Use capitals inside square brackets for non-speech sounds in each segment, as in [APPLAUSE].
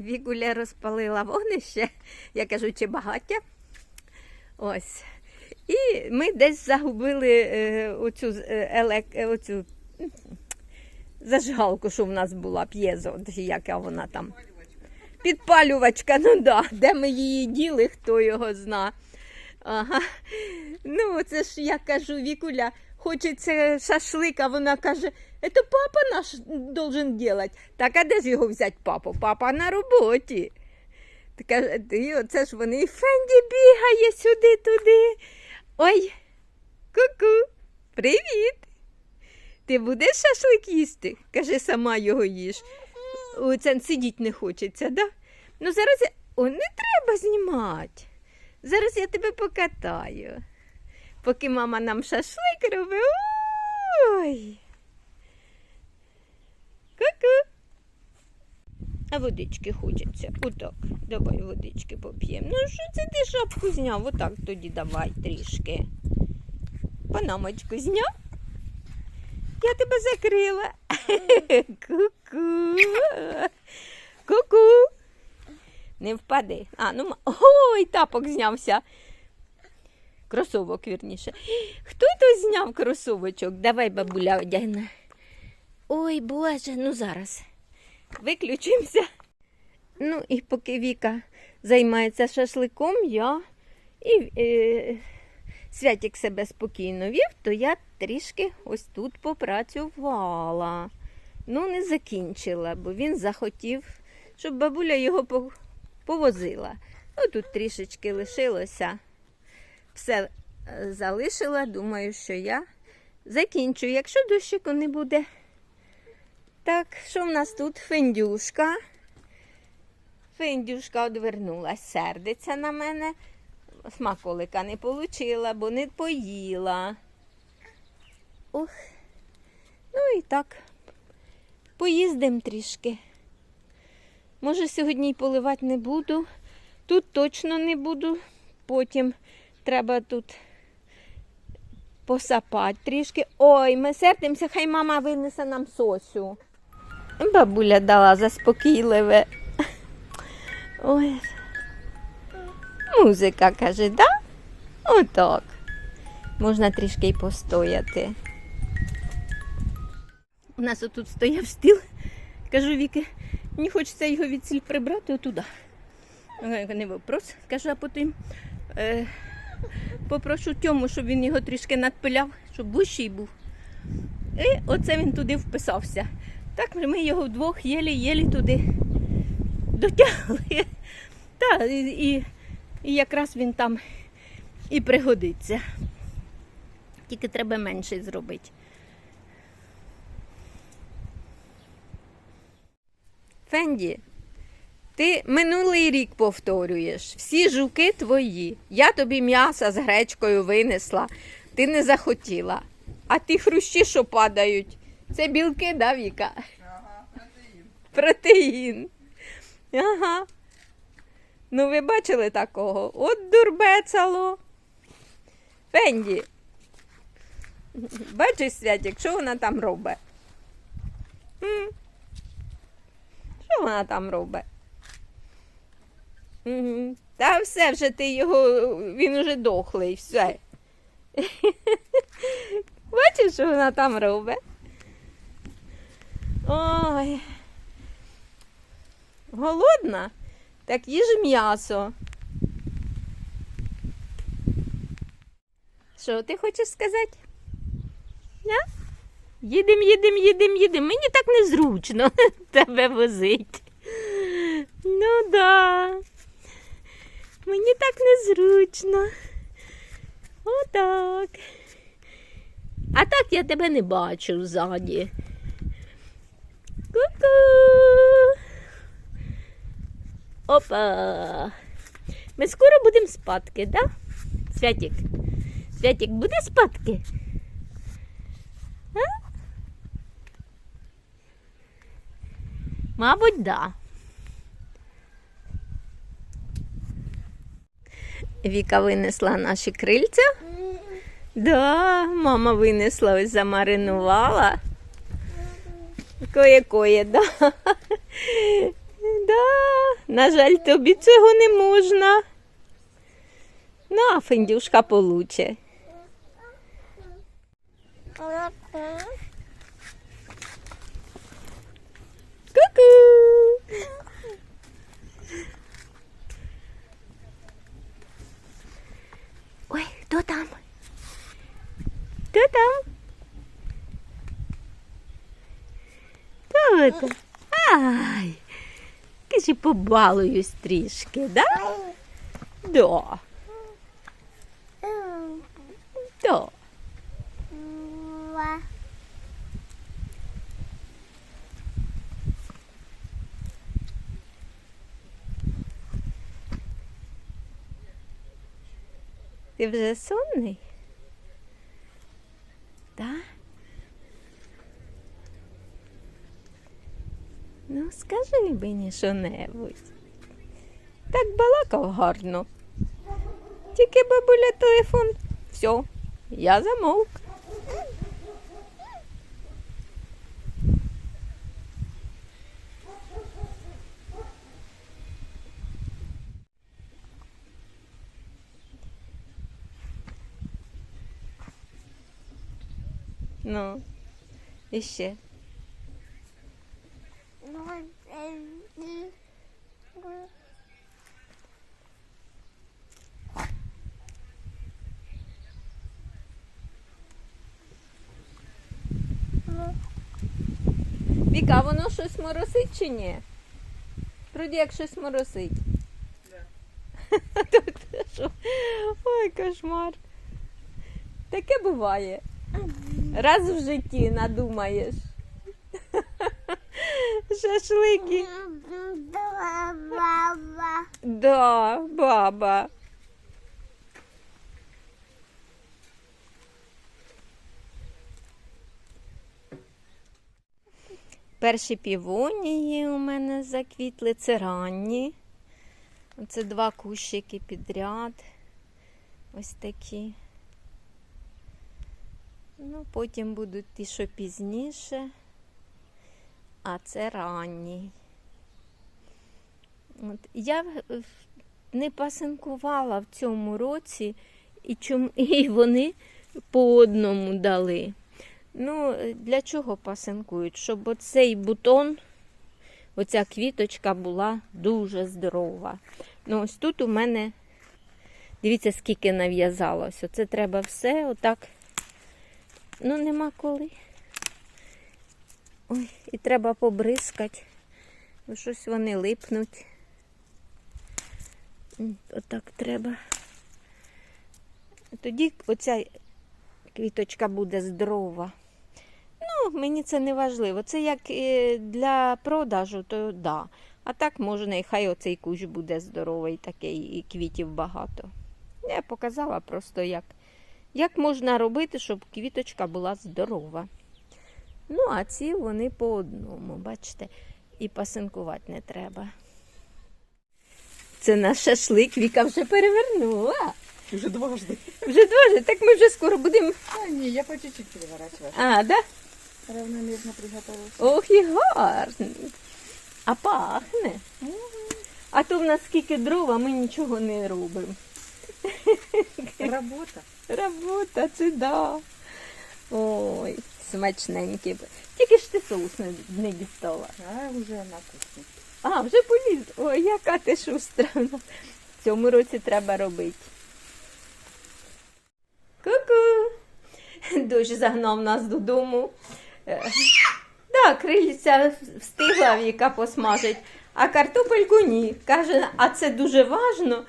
Вікуля розпалила вогнище, я кажу, чи багаття. Ось. І ми десь загубили е, оцю, е, елек, е, оцю зажигалку, що в нас була, п'єзо, яка вона там. Підпалювачка, ну да, де ми її діли, хто його зна. Ага. Ну, це ж я кажу, Вікуля, хочеться шашлик, а вона каже, це папа наш должен делать. Так, а де ж його взяти папу? Папа на роботі. Каже, оце ж вони і Фенді бігає сюди-туди. Ой, ку-ку, привіт. Ти будеш шашлик їсти? Каже, сама його їж. Оце сидіть не хочеться, да? Ну зараз. О, не треба знімати. Зараз я тебе покатаю. Поки мама нам шашлик робить. Ой. Ку-ку. А водички хочеться. Отак. Давай водички поп'ємо. Ну що це ти шапку зняв? Отак тоді давай трішки. Панамочку зняв. Я тебе закрила. [LAUGHS] Ку-ку. Ку-ку. Не впади. А, ну ой, тапок знявся. Кросовок, вірніше. Хто то зняв кросовочок? Давай, бабуля, одягне. Ой, Боже, ну зараз. Виключимося. Ну, і поки Віка займається шашликом, я і е, Святік себе спокійно вів, то я трішки ось тут попрацювала. Ну, не закінчила, бо він захотів, щоб бабуля його повозила. Ну, тут трішечки лишилося. Все е, залишила, думаю, що я закінчу, якщо дощику не буде. Так, що в нас тут? Фендюшка. Фендюшка одвернулась, сердиться на мене. Смаколика не отримала, бо не поїла. Ох. Ну і так. Поїздим трішки. Може, сьогодні й поливати не буду. Тут точно не буду. Потім треба тут посапати трішки. Ой, ми сердимося, хай мама винесе нам сосю. Бабуля дала заспокійливе. Ой. Музика каже, да? Отак. Можна трішки й постояти. У нас отут стояв стіл. Кажу Віки, мені хочеться його від сіль прибрати отуда. Не вопрос. Кажу, а потім е, попрошу Тьому, щоб він його трішки надпиляв, щоб вищий був. І оце він туди вписався. Так ми його вдвох єлі-єлі туди дотягли. Та, і, і, і якраз він там і пригодиться. Тільки треба менше зробити. Фенді, ти минулий рік повторюєш. Всі жуки твої. Я тобі м'яса з гречкою винесла. Ти не захотіла. А ті хрущі, що падають, це білки, да, Віка? Ага, протеїн. Протеїн. Ага. Ну, ви бачили такого? От дурбецало. Фенді. Бачиш, Святік, що вона там робить? М? Що вона там робить? Угу. Та все вже ти його, він уже дохлий, все. [LAUGHS] Бачиш, що вона там робить? Ой. Голодна? Так їж м'ясо. Що ти хочеш сказати? Їдем, їдем, їдем, їдем. Мені так незручно [LAUGHS] тебе возить. Ну да. Мені так незручно. Отак. А так я тебе не бачу ззаді. Ку-ку. Опа. Ми скоро будемо спадки, да? Святік. Святік, буде спадки? А? Мабуть, да. Віка винесла наші крильця. Да, мама винесла, ось замаринувала. Кое-кое, да. Да. На жаль, тобі цього не можна. Ну, а Фендюшка получе. Ку-ку! Ой, хто там? Хто там? Там? Ай! Кажи, побалуюсь трішки, да? Да. Да. Ти вже сонний? Так? Скажи мені що-небудь. Так балакав гарно. Тільки бабуля телефон. Все, я замовк. Ну, і ще. Віка, воно щось моросить чи ні? Вроді як щось моросить. [LAUGHS] Ой, кошмар. Таке буває. Раз в житті надумаєш. [LAUGHS] Шашлики. Да, баба. Перші півонії у мене заквітли, це ранні. Оце два кущики підряд. Ось такі. Ну, потім будуть ті, що пізніше. А це ранній. От. Я не пасинкувала в цьому році, і, чому, [LAUGHS] і вони по одному дали. Ну, для чого пасинкують? Щоб оцей бутон, оця квіточка була дуже здорова. Ну, ось тут у мене, дивіться, скільки нав'язалось. Оце треба все отак. Ну, нема коли. Ой, і треба побризкати. Бо щось вони липнуть. Отак треба. Тоді оця квіточка буде здорова. Ну, мені це не важливо. Це як е, для продажу, то да. А так можна, і хай оцей кущ буде здоровий, такий, і квітів багато. Я показала просто, як, як можна робити, щоб квіточка була здорова. Ну, а ці вони по одному, бачите, і пасинкувати не треба. Це наш шашлик, Віка вже перевернула. Уже дважды. Вже дуже, так ми вже скоро будемо. А, не, я по чуть-чуть переворачиваю. А, да? Равномерно приготовился. Ох, і гарний. А пахне. А то в нас скільки дров, а ми нічого не робимо. Работа. Робота, це да. Ой, смачненький. Тільки ж ти соус не, не дістала. А, уже на кухне. А, вже поліз. Ой, яка ти шустра. В цьому році треба робити. Ку-ку. Дощ загнав нас додому. Е, Да, крильця встигла Віка посмажить, а картопельку ні. Каже, а це дуже важно,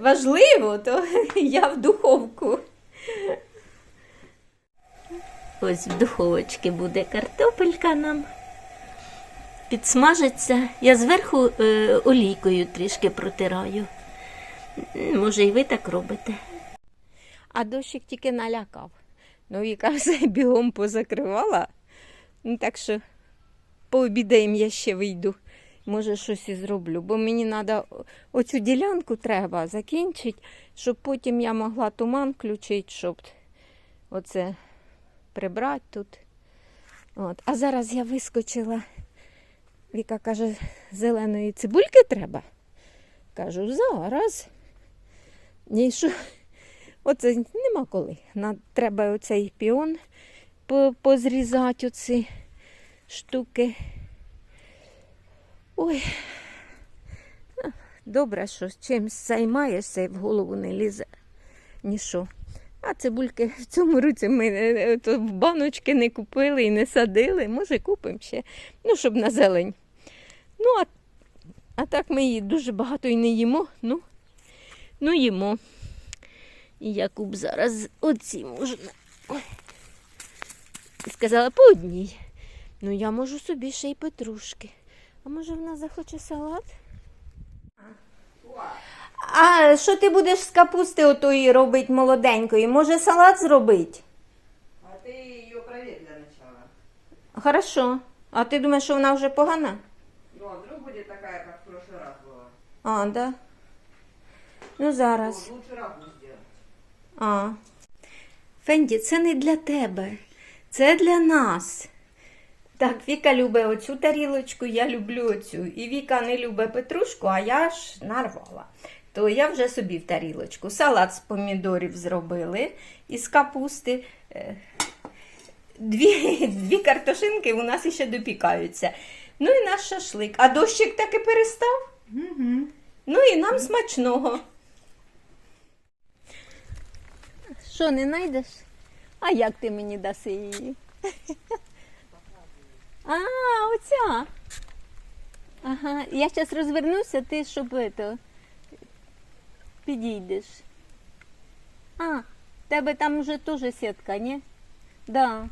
важливо, то [LAUGHS] я в духовку. Ось в духовочці буде картопелька нам. Підсмажиться. Я зверху е, олійкою трішки протираю. Може, і ви так робите. А дощик тільки налякав. Ну, Віка все [LAUGHS] бігом позакривала. Ну, так що пообідаємо я ще вийду. Може, щось і зроблю, бо мені треба оцю ділянку треба закінчити, щоб потім я могла туман включити, щоб оце прибрати тут. От. А зараз я вискочила. Віка каже, зеленої цибульки треба. Кажу, зараз. І що? Оце нема коли. Треба оцей піон позрізати оці штуки. Ой. Добре, що чимсь займаєшся і в голову не лізе. Ніщо. А цибульки в цьому році ми е, е, в баночки не купили і не садили. Може, купимо ще. Ну, щоб на зелень. Ну, а, а так ми її дуже багато і не їмо. Ну, ну їмо. І Якуб зараз оці можна. Сказала по одній. Ну, я можу собі ще й петрушки. А може вона захоче салат? А що ти будеш з капусти отої робити молоденької? Може салат зробити? А ти її проверь для начала. Хорошо. А ти думаєш, що вона вже погана? Ну, а вдруг будет такая, как в прошлый раз была? А, да. Ну зараз. Ну, лучше разную сделать. А. Фенді, це не для тебе. Це для нас. Так, Віка любить оцю тарілочку, я люблю оцю. І Віка не любить петрушку, а я ж нарвала. То я вже собі в тарілочку. Салат з помідорів зробили із капусти. Е, Дві, дві картошинки у нас ще допікаються. Ну і наш шашлик. А дощик таки перестав. Угу. Ну і нам смачного. Що, не знайдеш? А як ти мені даси її? А, оця. Ага, я зараз розвернуся, ти щоб это, підійдеш. А, тебе там вже теж сітка, ні? Да.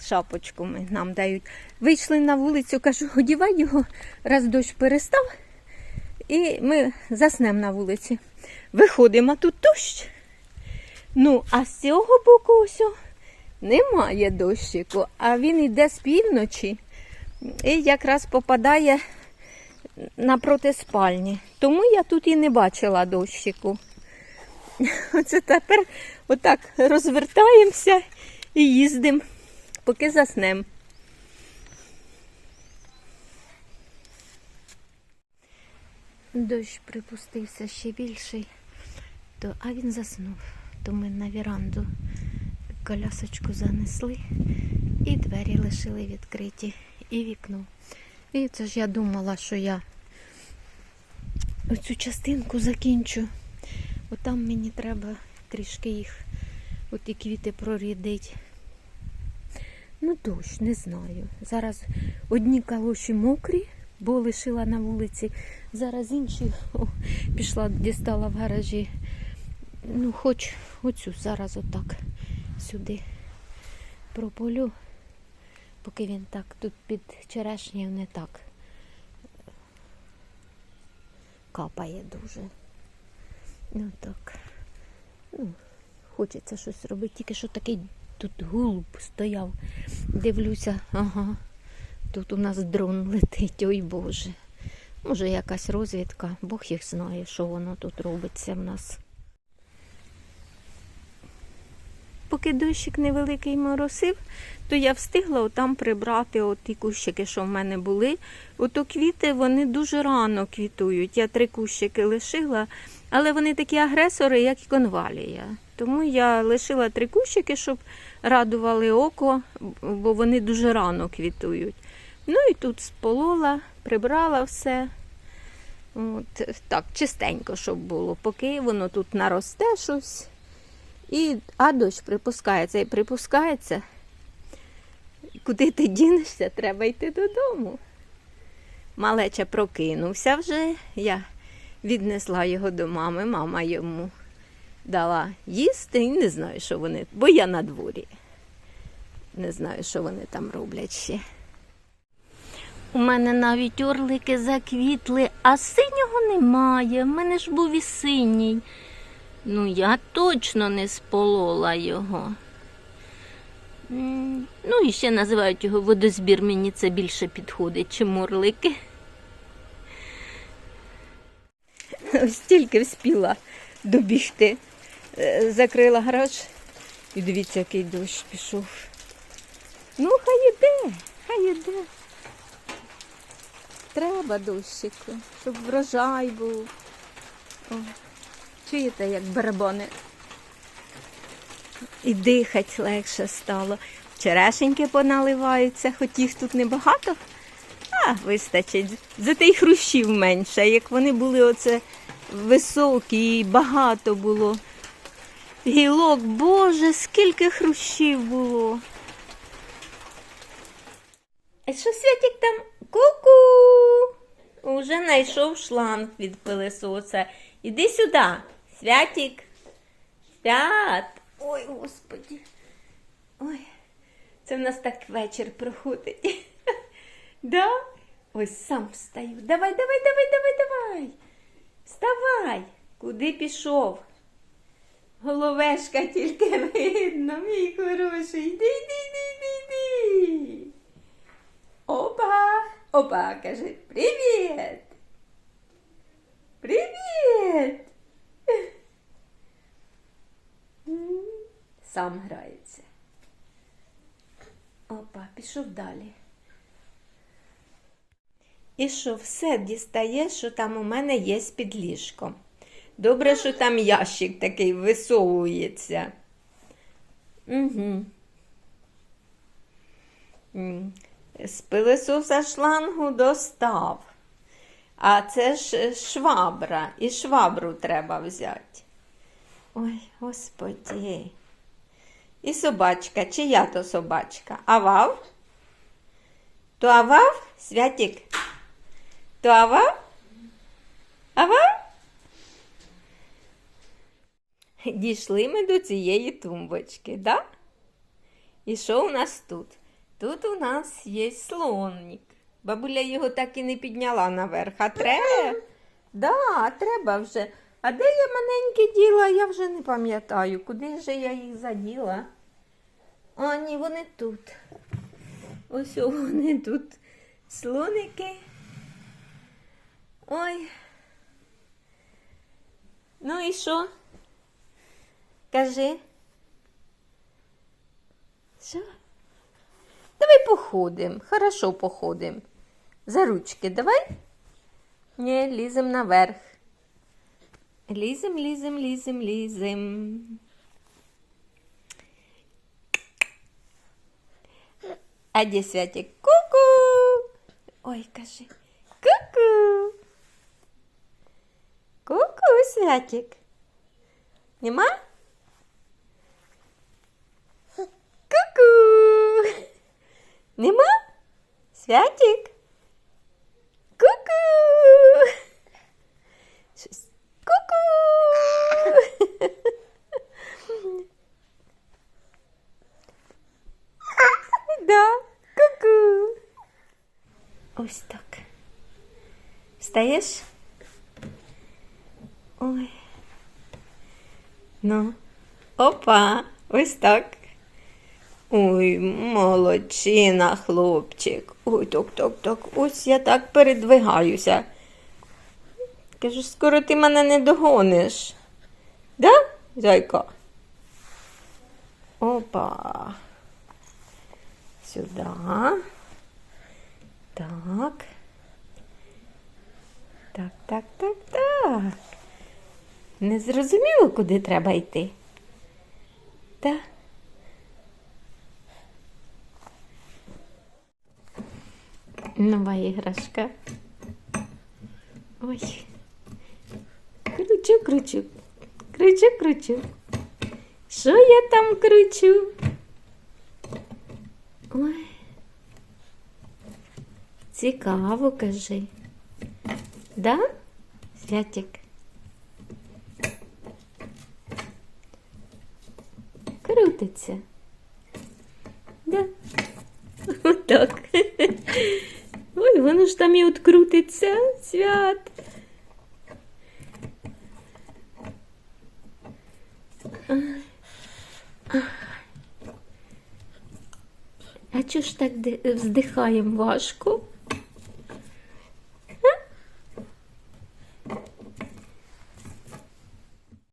Шапочку ми нам дають. Вийшли на вулицю, кажу, одівай його, раз дощ перестав, і ми заснемо на вулиці. Виходимо, а тут дощ. Ну, а з цього боку ось немає дощику, а він йде з півночі і якраз попадає напроти спальні. Тому я тут і не бачила дощику. [LAUGHS] Оце тепер отак розвертаємося і їздимо, поки заснемо. Дощ припустився ще більший, то, а він заснув. То ми на віранду колясочку занесли і двері лишили відкриті, і вікно. І це ж я думала, що я оцю частинку закінчу. Отам мені треба трішки їх, оті квіти прорідить. Ну, дощ, не знаю. Зараз одні калоші мокрі, бо лишила на вулиці. Зараз інші о, пішла, дістала в гаражі. Ну, хоч оцю зараз отак сюди прополю, поки він так тут під черешнею не так капає дуже. Ну так. Ну, хочеться щось робити, тільки що такий тут голуб стояв. Дивлюся, ага. Тут у нас дрон летить, ой Боже. Може, якась розвідка, Бог їх знає, що воно тут робиться в нас. Поки дощик невеликий моросив, то я встигла отам прибрати оті кущики, що в мене були. Ото квіти вони дуже рано квітують. Я три кущики лишила, але вони такі агресори, як і конвалія. Тому я лишила три кущики, щоб радували око, бо вони дуже рано квітують. Ну і тут сполола, прибрала все. От, так, чистенько, щоб було, поки воно тут наросте щось. І, а дощ припускається і припускається. Куди ти дінешся, треба йти додому. Малеча прокинувся вже. Я віднесла його до мами, мама йому дала їсти і не знаю, що вони, бо я на дворі. Не знаю, що вони там роблять ще. У мене навіть орлики заквітли, а синього немає. В мене ж був і синій. Ну, я точно не сполола його. Ну, і ще називають його водозбір, мені це більше підходить, чим орлики. Ось тільки вспіла добігти. Е, Закрила гараж. І дивіться, який дощ пішов. Ну, хай іде, хай іде. треба дощику, щоб врожай був. О, чуєте, як барабани? І дихати легше стало. Черешеньки поналиваються, хоч їх тут небагато. А, вистачить. Зате й хрущів менше. Як вони були оце високі і багато було. Гілок, Боже, скільки хрущів було. А що Святік там? Ку-ку! Уже знайшов шланг від пилисоса. Іди сюди, Святік. Свят. Ой, господі. Ой, це в нас так вечір проходить. [LAUGHS] Да? Ось сам встаю. Давай, давай, давай, давай, давай. Вставай. Куди пішов? Головешка тільки [LAUGHS] видно, мій хороший. Йди, йди, йди, йди, йди. Опа, опа, каже, привіт. Привіт. Сам грається. Опа, пішов далі. І що все дістає, що там у мене є під ліжком. Добре, що там ящик такий висовується. Угу. З пилисоса шлангу достав. А це ж швабра, і швабру треба взяти. Ой, господі. І собачка, чия то собачка? Авав? То авав, Святік? То авав? Авав? Дійшли ми до цієї тумбочки, да? І що у нас тут? Тут у нас є слонник. Бабуля його так і не підняла наверх. А треба? Да, треба вже. А де я маленькі діла, я вже не пам'ятаю. Куди же я їх заділа? А, ні, вони тут. Ось вони тут. Слоники. Ой. Ну і що? Кажи. Що? Давай походим. Хорошо походим. За ручки давай. Ні, лізем наверх. Лізем, лізем, лізем, лізем. А де Святик? Ку-ку. Ой, кажи. Ку-ку. Ку-ку, Святик. Нема? Ку-ку. Нема? Святик? Ку-ку. Щось. Ку-ку. Да, ку-ку. Ось так. Встаєш? Ой. Ну. Опа, ось так. Ой, молодчина, хлопчик. Ой, так. Ось я так передвигаюся. Кажу, скоро ти мене не догониш. Да, зайка? Опа. Сюди. Так. Так, так, так, так. Не зрозуміло, куди треба йти. Так. Нова іграшка. Ой. Кручу, кручу. Кручу, кручу. Що я там кручу? Ой. Цікаво, кажи. Да? Святик? Крутиться. Да. [LAUGHS] Отак. [LAUGHS] Ой, воно ж там і от крутиться, свят. А чого ж так вздихаємо важко?